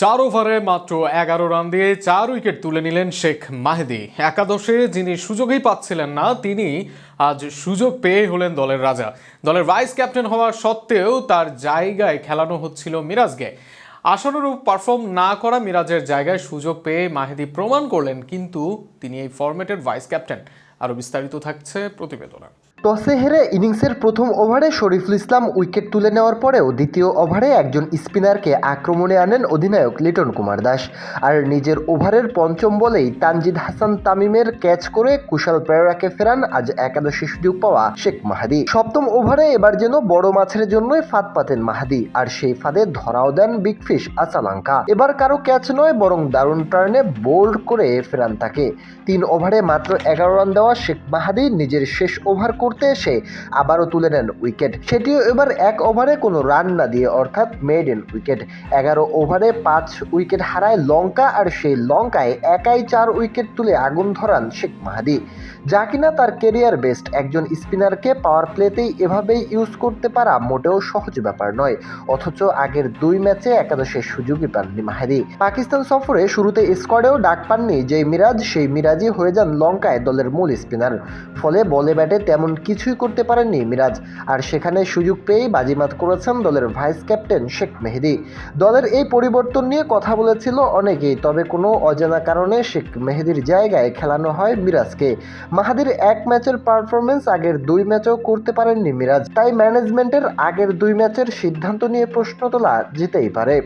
চার ওভারে মাত্র এগারো রান দিয়ে চার উইকেট তুলে নিলেন শেখ মাহেদি। একাদশে যিনি সুযোগই পাচ্ছিলেন না, তিনি আজ সুযোগ পেয়ে হলেন দলের রাজা। দলের ভাইস ক্যাপ্টেন হওয়ার সত্ত্বেও তার জায়গায় খেলানো হচ্ছিল মিরাজকে। আশানুরূপ পারফর্ম না করা মিরাজের জায়গায় সুযোগ পেয়ে মাহেদি প্রমাণ করলেন, কিন্তু তিনি এই ফরম্যাটের ভাইস ক্যাপ্টেন। আরও বিস্তারিত থাকছে প্রতিবেদনে। টসে হেরে ইনিংসের প্রথম ওভারে শরীফুল ইসলাম উইকেট তুলে নেওয়ার পরেও দ্বিতীয় ওভারে একজন স্পিনারকে আক্রমণে আনেন অধিনায়ক লিটন কুমার দাস। আর নিজের ওভারের পঞ্চম বলেই তানজিদ হাসান তামিমের ক্যাচ করে কুশাল পেরেরাকে ফেরান আজ একাদশী সুযোগ পাওয়া শেখ মাহাদি। সপ্তম ওভারে এবার যেন বড় মাছের জন্যই ফাঁদ পাতেন মাহাদি, আর সেই ফাঁদে ধরাও দেন বিগ ফিশ আচালাঙ্কা এবার কারও ক্যাচ নয়, বরং দারুণ টার্নে বোল্ড করে ফেরান তাকে। তিন ওভারে মাত্র এগারো রান দেওয়া শেখ মাহাদি নিজের শেষ ওভার করতে এসে আবারও তুলে নেন উইকেট। সেটিও এবার এক ওভারে কোনো রান না দিয়ে অর্থাৎ মেড ইন উইকেট এগারো ওভারে পাঁচ উইকেট হারায় লঙ্কা আর সেই লঙ্কায় একাই চার উইকেট তুলে আগুন ধরান শেখ মাহাদি। যা কিনা তার কেরিয়ার বেস্ট একজন স্পিনারকে পাওয়ার প্লেতেই এভাবেই ইউজ করতে পারা মোটেও সহজ ব্যাপার নয়। অথচ আগের দুই ম্যাচে একাদশের সুযোগই পাননি মাহাদি। পাকিস্তান সফরে শুরুতে স্কোয়াডেও ডাক পাননি যে মিরাজ, সেই মিরাজই হয়ে যান লঙ্কায় দলের মূল স্পিনার। ফলে বলে ব্যাটে তেমন কিছুই করতে পারেননি মিরাজ। আর সেখানে সুযোগ পেয়েই বাজিমাত করেছেন দলের ভাইস ক্যাপ্টেন শেখ মেহেদি। দলের এই পরিবর্তন নিয়ে কথা বলেছিল অনেকেই, তবে কোনো অজানা কারণে শেখ মেহেদির জায়গায় খেলানো হয় মিরাজকে। মাহাদির এক ম্যাচের পারফরমেন্স আগের দুই ম্যাচেও করতে পারেননি মিরাজ। তাই ম্যানেজমেন্টের আগের দুই ম্যাচের সিদ্ধান্ত নিয়ে প্রশ্ন তোলা যেতেই পারে।